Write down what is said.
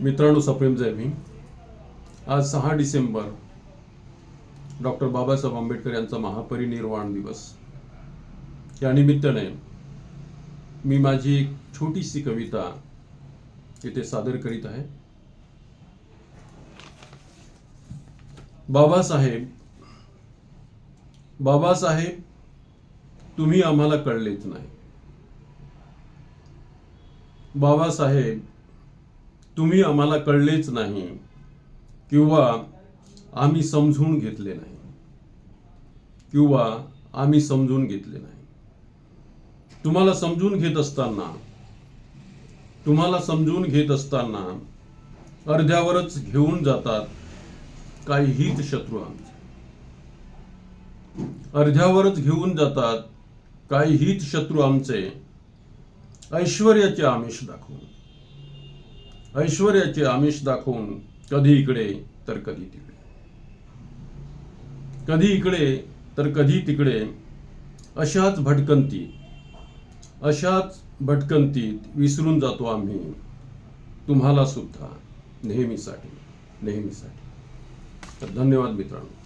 मित्रांनो सप्रेम जय भीम. आज सहा डिसेंबर डॉक्टर बाबासाहेब आंबेडकर यांचा महापरिनिर्वाण दिवस. या निमित्ताने मी माझी एक छोटीशी कविता इथे सादर करीत आहे. बाबासाहेब बाबासाहेब तुम्ही आम्हाला कळलेच नाही. बाबासाहेब तुम्ही आम्हाला कळलेच नाही किंवा आम्ही समजून घेतले नाही किंवा आम्ही समजून घेतले नाही. तुम्हाला समजून घेत असताना तुम्हाला समजून घेत असताना अर्ध्यावरच घेऊन जातात काही हित शत्रू आमचे. अर्ध्यावरच घेऊन जातात काही हित शत्रू आमचे ऐश्वर्याचे आमिष दाखवून. ऐश्वर्याचे आमिष दाखवून कधी इकडे तर कधी तिकडे. कधी इकडे तर कधी तिकडे अशाच भटकंतीत अशाच भटकंतीत विसरून जातो आम्ही. तुम्हाला सुद्धा नेहमीसाठी नेहमीसाठी. तर धन्यवाद मित्रांनो.